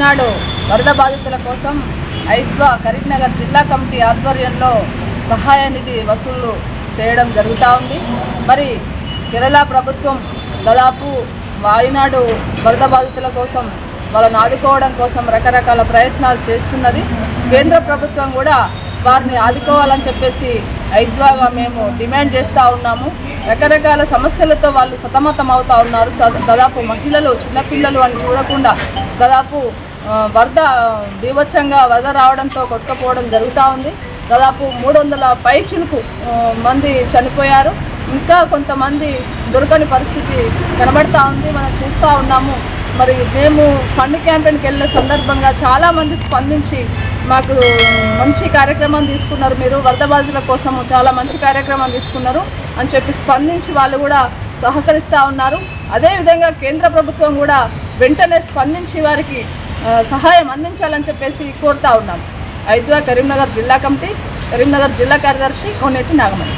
వరద బాధితుల కోసం ఐద్వా కరీంనగర్ జిల్లా కమిటీ ఆధ్వర్యంలో సహాయ నిధి వసూలు చేయడం జరుగుతూ ఉంది. మరి కేరళ ప్రభుత్వం దాదాపు వాయునాడు వరద బాధితుల కోసం వాళ్ళను ఆదుకోవడం కోసం రకరకాల ప్రయత్నాలు చేస్తున్నది. కేంద్ర ప్రభుత్వం కూడా వారిని ఆదుకోవాలని చెప్పేసి ఐద్వాగా మేము డిమాండ్ చేస్తూ ఉన్నాము. రకరకాల సమస్యలతో వాళ్ళు సతమతం అవుతూ ఉన్నారు దాదాపు మహిళలు చిన్నపిల్లలు అని చూడకుండా దాదాపు వరద బీభత్సంగా వరద రావడంతో కొట్టుకపోవడం జరుగుతూ ఉంది. దాదాపు మూడు వందల పైచిలకు ఆ, మంది చనిపోయారు. ఇంకా కొంతమంది దొరకని పరిస్థితి కనబడతా ఉంది. మనం చూస్తూ ఉన్నాము. మరి మేము ఫండ్ క్యాంపెయిన్కి వెళ్ళిన సందర్భంగా చాలామంది స్పందించి మాకు మంచి కార్యక్రమం తీసుకున్నారు మీరు. వరద బాధితుల కోసం చాలా మంచి కార్యక్రమం తీసుకున్నారు అని చెప్పి స్పందించి వాళ్ళు కూడా సహకరిస్తూ ఉన్నారు. అదేవిధంగా కేంద్ర ప్రభుత్వం కూడా వెంటనే స్పందించి వారికి సహాయం అందించాలని చెప్పేసి కోరుతా ఉన్నాం. ఐదుగా కరీంనగర్ జిల్లా కమిటీ కరీంనగర్ జిల్లా కార్యదర్శి కోనేటి నాగమణి.